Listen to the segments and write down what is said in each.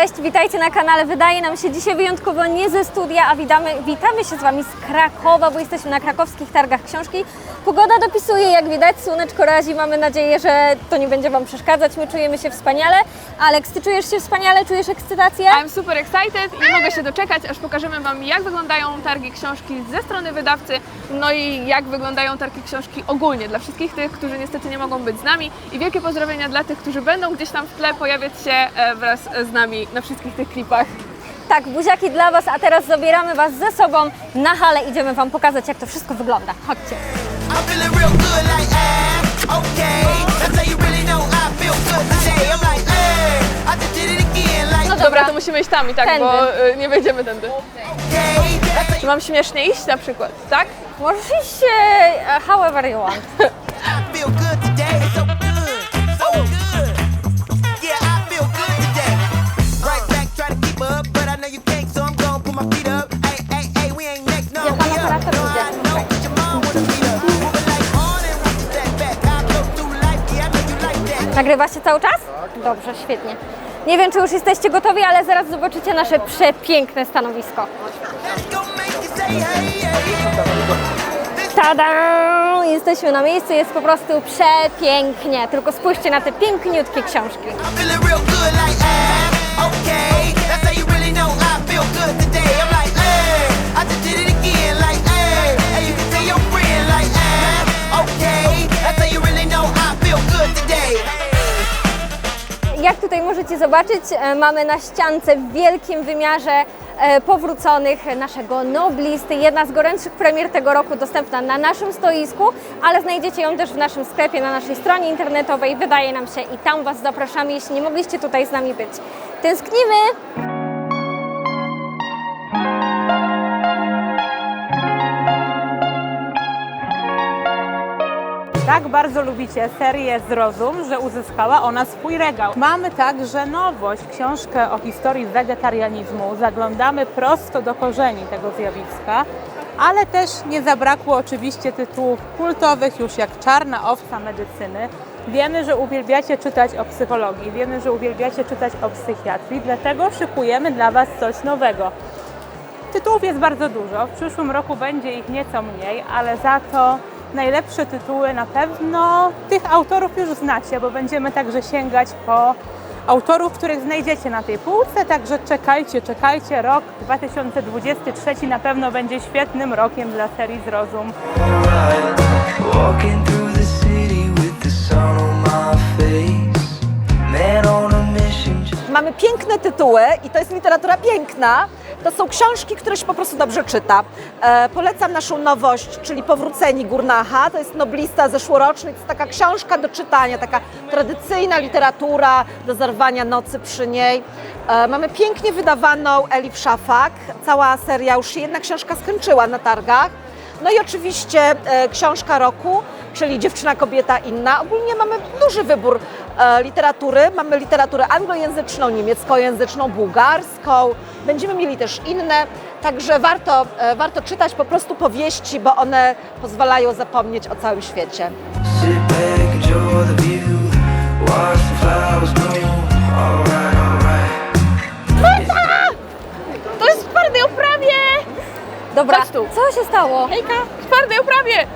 Cześć, witajcie na kanale. Wydaje nam się dzisiaj wyjątkowo nie ze studia, a witamy, witamy się z Wami z Krakowa, bo jesteśmy na krakowskich targach książki. Pogoda dopisuje, jak widać, słoneczko razi. Mamy nadzieję, że to nie będzie Wam przeszkadzać. My czujemy się wspaniale. Aleks, Ty czujesz się wspaniale? Czujesz ekscytację? I'm super excited i nie mogę się doczekać, aż pokażemy Wam, jak wyglądają targi książki ze strony wydawcy, no i jak wyglądają targi książki ogólnie dla wszystkich tych, którzy niestety nie mogą być z nami. I wielkie pozdrowienia dla tych, którzy będą gdzieś tam w tle pojawiać się e, wraz z nami na wszystkich tych klipach. Tak, buziaki dla Was, a teraz zabieramy Was ze sobą na halę. Idziemy Wam pokazać, jak to wszystko wygląda. Chodźcie. I'm feeling real good, like, ah, okay. That's how you really know I feel good today. I'm like, eh, I just did it again, like, No Dobra, to musimy iść tam i tak, Tędy. bo e, nie wejdziemy tędy. okay. That's how Czy mam śmiesznie iść na przykład, tak? Możesz iść e, however you want. I feel good today. That. Nagrywacie cały czas? Dobrze, świetnie. Nie wiem, czy już jesteście gotowi, ale zaraz zobaczycie nasze przepiękne stanowisko. Tada! Jesteśmy na miejscu, jest po prostu przepięknie. Tylko spójrzcie na te piękniutkie książki. I'm feeling real good, like, ah, okay. That's how you really know I feel good today. I'm like, Tutaj możecie zobaczyć, e, mamy na ściance w wielkim wymiarze e, powróconych naszego Noblisty. Jedna z gorętszych premier tego roku dostępna na naszym stoisku, ale znajdziecie ją też w naszym sklepie, na naszej stronie internetowej. Wydaje nam się i tam Was zapraszamy, jeśli nie mogliście tutaj z nami być. Tęsknimy! Tak bardzo lubicie serię Zrozum, że uzyskała ona swój regał. Mamy także nowość, książkę o historii wegetarianizmu. Zaglądamy prosto do korzeni tego zjawiska, ale też nie zabrakło oczywiście tytułów kultowych, już jak Czarna owca medycyny. Wiemy, że uwielbiacie czytać o psychologii, wiemy, że uwielbiacie czytać o psychiatrii, dlatego szykujemy dla Was coś nowego. Tytułów jest bardzo dużo. W przyszłym roku będzie ich nieco mniej, ale za to najlepsze tytuły na pewno tych autorów już znacie, bo będziemy także sięgać po autorów, których znajdziecie na tej półce, także czekajcie, czekajcie. Rok 2023 na pewno będzie świetnym rokiem dla serii Zrozum. Mamy piękne tytuły i to jest literatura piękna. To są książki, które się po prostu dobrze czyta. E, polecam naszą nowość, czyli Powróceni Gurnacha. To jest noblista zeszłoroczny. To jest taka książka do czytania, taka tradycyjna literatura do zarwania nocy przy niej. E, mamy pięknie wydawaną Elif Szafak. Cała seria, już się jedna książka skończyła na targach. No i oczywiście e, książka roku, czyli Dziewczyna, kobieta, inna. Ogólnie mamy duży wybór literatury. Mamy literaturę anglojęzyczną, niemieckojęzyczną, bułgarską. Będziemy mieli też inne. Także warto, e, warto czytać po prostu powieści, bo one pozwalają zapomnieć o całym świecie. To jest w twardej oprawie! Dobra, Chodź tu. co się stało? Hejka, w twardej oprawie!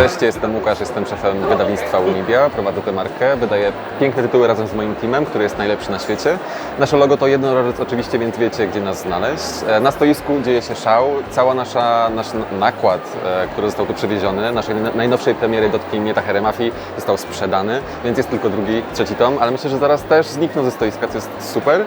Cześć, jestem Łukasz, jestem szefem wydawnictwa Unibia, prowadzę tę markę, wydaję piękne tytuły razem z moim teamem, który jest najlepszy na świecie. Nasze logo to jednorożec oczywiście, więc wiecie gdzie nas znaleźć. E, Na stoisku dzieje się szał, cała nasza, nasz nakład, e, który został tu przywieziony, naszej najnowszej premiery Dotknij mnie Tachery Mafii został sprzedany, więc jest tylko drugi, trzeci tom, ale myślę, że zaraz też znikną ze stoiska, co jest super.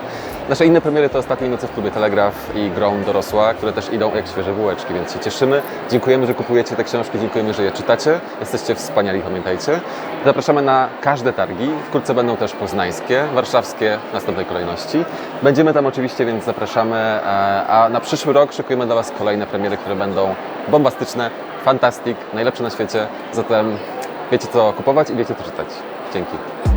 Nasze inne premiery to Ostatniej nocy w klubie Telegraf i Grown Dorosła, które też idą jak świeże bułeczki, więc się cieszymy. Dziękujemy, że kupujecie te książki, dziękujemy, że je czytacie. Jesteście wspaniali, pamiętajcie. Zapraszamy na każde targi. Wkrótce będą też poznańskie, warszawskie w następnej kolejności. Będziemy tam oczywiście, więc zapraszamy. e, A na przyszły rok szykujemy dla Was kolejne premiery, które będą bombastyczne, fantastic, najlepsze na świecie. Zatem wiecie co kupować i wiecie co czytać. Dzięki.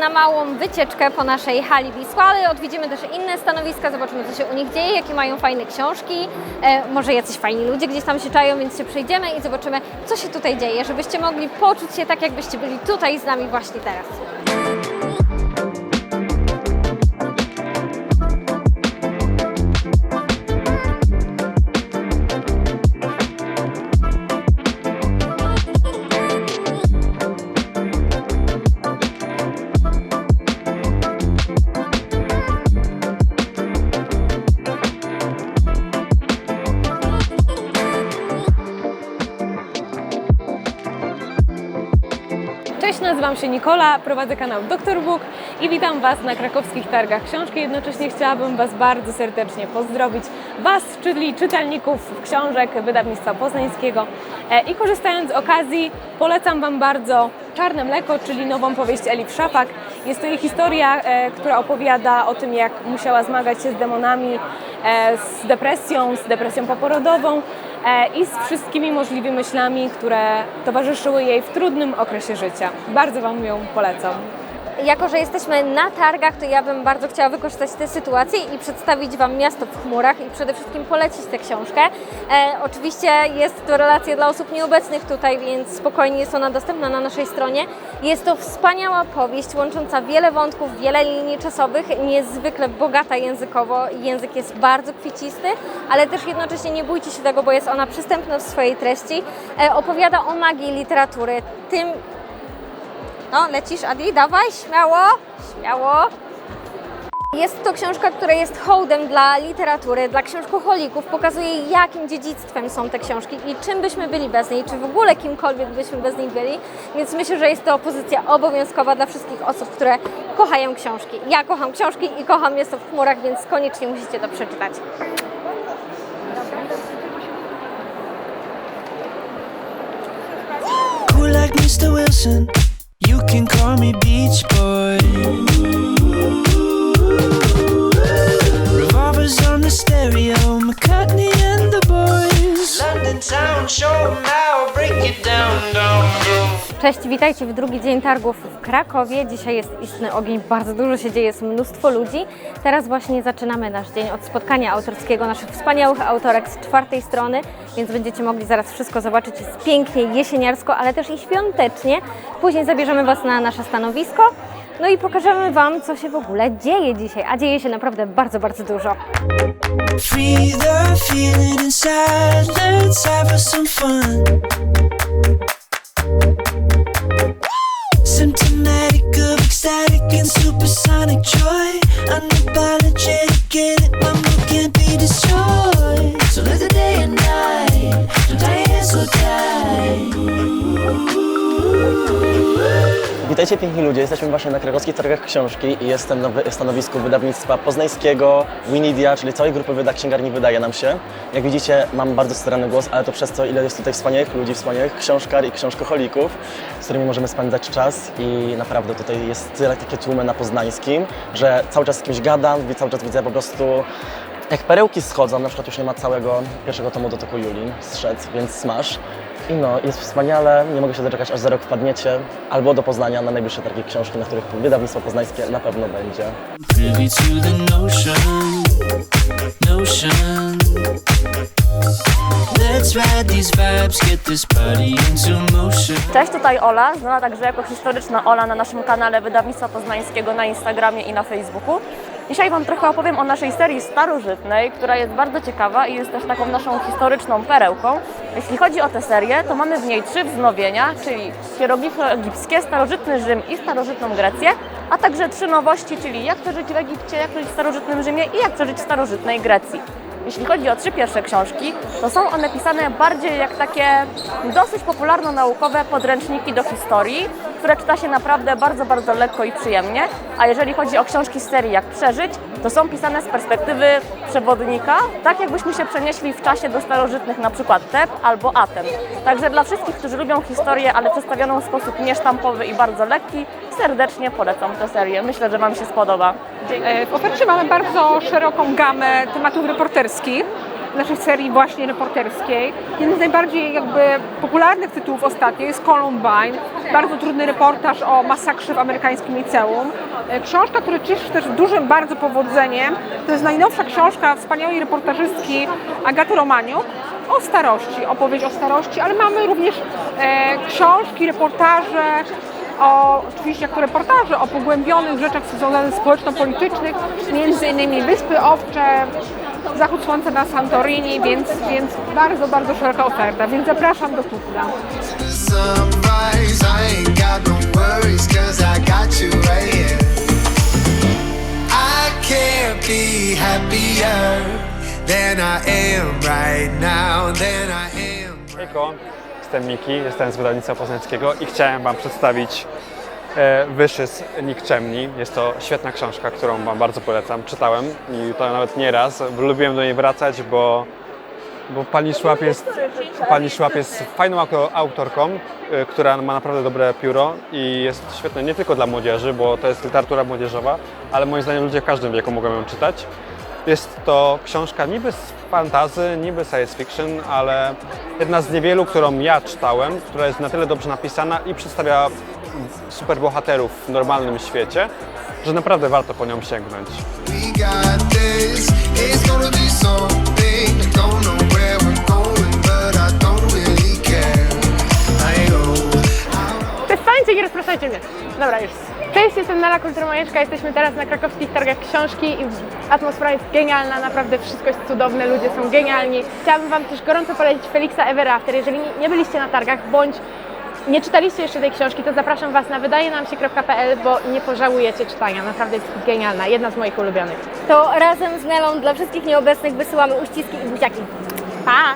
Na małą wycieczkę po naszej hali Wisła, ale odwiedzimy też inne stanowiska, zobaczymy co się u nich dzieje, jakie mają fajne książki, e, może jacyś fajni ludzie gdzieś tam się czają, więc się przejdziemy i zobaczymy co się tutaj dzieje, żebyście mogli poczuć się tak, jakbyście byli tutaj z nami właśnie teraz. Nazywam się Nikola, prowadzę kanał Dr Book i witam Was na krakowskich targach książki. Jednocześnie chciałabym Was bardzo serdecznie pozdrowić, Was, czyli czytelników książek wydawnictwa poznańskiego. E, I korzystając z okazji, polecam Wam bardzo Czarne Mleko, czyli nową powieść Elif Szafak. Jest to jej historia, e, która opowiada o tym, jak musiała zmagać się z demonami, e, z depresją, z depresją poporodową i z wszystkimi możliwymi myślami, które towarzyszyły jej w trudnym okresie życia. Bardzo Wam ją polecam. Jako, że jesteśmy na targach, to ja bym bardzo chciała wykorzystać tę sytuację i przedstawić Wam Miasto w chmurach i przede wszystkim polecić tę książkę. E, oczywiście jest to relacja dla osób nieobecnych tutaj, więc spokojnie jest ona dostępna na naszej stronie. Jest to wspaniała powieść łącząca wiele wątków, wiele linii czasowych, niezwykle bogata językowo. Język jest bardzo kwiecisty, ale też jednocześnie nie bójcie się tego, bo jest ona przystępna w swojej treści. E, opowiada o magii literatury, tym no, lecisz, Adi, dawaj, śmiało, śmiało. Jest to książka, która jest hołdem dla literatury, dla książkoholików. Pokazuje, jakim dziedzictwem są te książki i czym byśmy byli bez niej, czy w ogóle kimkolwiek byśmy bez niej byli. Więc myślę, że jest to pozycja obowiązkowa dla wszystkich osób, które kochają książki. Ja kocham książki i kocham Miasto w chmurach, więc koniecznie musicie to przeczytać. Cool. You can call me Beach Boy. Revolvers on the stereo, McCartney and the boys. London town, show 'em how, break it down, down, down. Cześć, witajcie w drugi dzień targów w Krakowie. Dzisiaj jest istny ogień, bardzo dużo się dzieje, jest mnóstwo ludzi. Teraz właśnie zaczynamy nasz dzień od spotkania autorskiego naszych wspaniałych autorek z czwartej strony, więc będziecie mogli zaraz wszystko zobaczyć. Jest pięknie, jesieniarsko, ale też i świątecznie. Później zabierzemy Was na nasze stanowisko. No i pokażemy Wam, co się w ogóle dzieje dzisiaj, a dzieje się naprawdę bardzo, bardzo dużo. Free the feeling inside, let's have some fun. Of ecstatic and supersonic joy. Unapologetic, Witajcie piękni ludzie, jesteśmy właśnie na krakowskich targach książki i jestem na stanowisku wydawnictwa poznańskiego Winidia, czyli całej grupy wyda księgarni wydaje nam się. Jak widzicie mam bardzo starany głos, ale to przez to ile jest tutaj wspaniałych ludzi, wspaniałych książkar i książkoholików, z którymi możemy spędzać czas i naprawdę tutaj jest tyle takie tłumy na poznańskim, że cały czas z kimś gadam, cały czas widzę po prostu jak perełki schodzą, na przykład już nie ma całego pierwszego tomu dotoku Julii, zszedł, więc smash. I no, jest wspaniale, nie mogę się doczekać, aż za rok wpadniecie albo do Poznania na najbliższe targi książki, na których wydawnictwo poznańskie na pewno będzie. Cześć, tutaj Ola, znana także jako historyczna Ola na naszym kanale Wydawnictwa Poznańskiego na Instagramie i na Facebooku. Dzisiaj Wam trochę opowiem o naszej serii starożytnej, która jest bardzo ciekawa i jest też taką naszą historyczną perełką. Jeśli chodzi o tę serię, to mamy w niej trzy wznowienia, czyli hieroglify egipskie, starożytny Rzym i starożytną Grecję, a także trzy nowości, czyli jak przeżyć w Egipcie, jak przeżyć w starożytnym Rzymie i jak przeżyć w starożytnej Grecji. Jeśli chodzi o trzy pierwsze książki, to są one pisane bardziej jak takie dosyć popularno-naukowe podręczniki do historii, które czyta się naprawdę bardzo, bardzo lekko i przyjemnie. A jeżeli chodzi o książki z serii Jak przeżyć, to są pisane z perspektywy przewodnika, tak jakbyśmy się przenieśli w czasie do starożytnych na przykład Teb albo Aten. Także dla wszystkich, którzy lubią historię, ale przedstawioną w sposób niesztampowy i bardzo lekki, serdecznie polecam tę serię. Myślę, że Wam się spodoba. E, W ofercie mamy bardzo szeroką gamę tematów reporterskich. Naszej serii właśnie reporterskiej. Jeden z najbardziej jakby popularnych tytułów ostatnio jest Columbine. Bardzo trudny reportaż o masakrze w amerykańskim liceum. E, Książka, która cieszy się też dużym bardzo powodzeniem. To jest najnowsza książka wspaniałej reportażystki Agaty Romaniuk o starości, opowieść o starości, ale mamy również e, książki, reportaże, o, oczywiście jako reportaże o pogłębionych rzeczach związanych społeczno-politycznych, między innymi Wyspy Owcze, Zachód Słońca na Santorini, więc, więc bardzo, bardzo szeroka oferta, więc zapraszam do am. Hejko, jestem Miki, jestem z wydawnictwa poznańskiego i chciałem Wam przedstawić e, Wyszys Nikczemni. Jest to świetna książka, którą Wam bardzo polecam. Czytałem i to nawet nie raz. Lubiłem do niej wracać, bo, bo pani, Szłap jest, pani Szłap jest fajną auto- autorką, e, która ma naprawdę dobre pióro i jest świetna nie tylko dla młodzieży, bo to jest literatura młodzieżowa, ale moim zdaniem ludzie w każdym wieku mogą ją czytać. Jest to książka niby z fantazy, niby science fiction, ale jedna z niewielu, którą ja czytałem, która jest na tyle dobrze napisana i przedstawia superbohaterów w normalnym świecie, że naprawdę warto po nią sięgnąć. Przestańcie i rozpraszajcie mnie. Dobra, już. Cześć, jestem Nela Kulturmajeczka, jesteśmy teraz na krakowskich targach książki i atmosfera jest genialna, naprawdę wszystko jest cudowne, ludzie są genialni. Chciałabym Wam też gorąco polecić Felixa Ever After. Jeżeli nie- byliście na targach, bądź nie czytaliście jeszcze tej książki, to zapraszam Was na wydajenamsie.pl, bo nie pożałujecie czytania. Naprawdę jest genialna, jedna z moich ulubionych. To razem z Nelą dla wszystkich nieobecnych wysyłamy uściski i buziaki. Pa!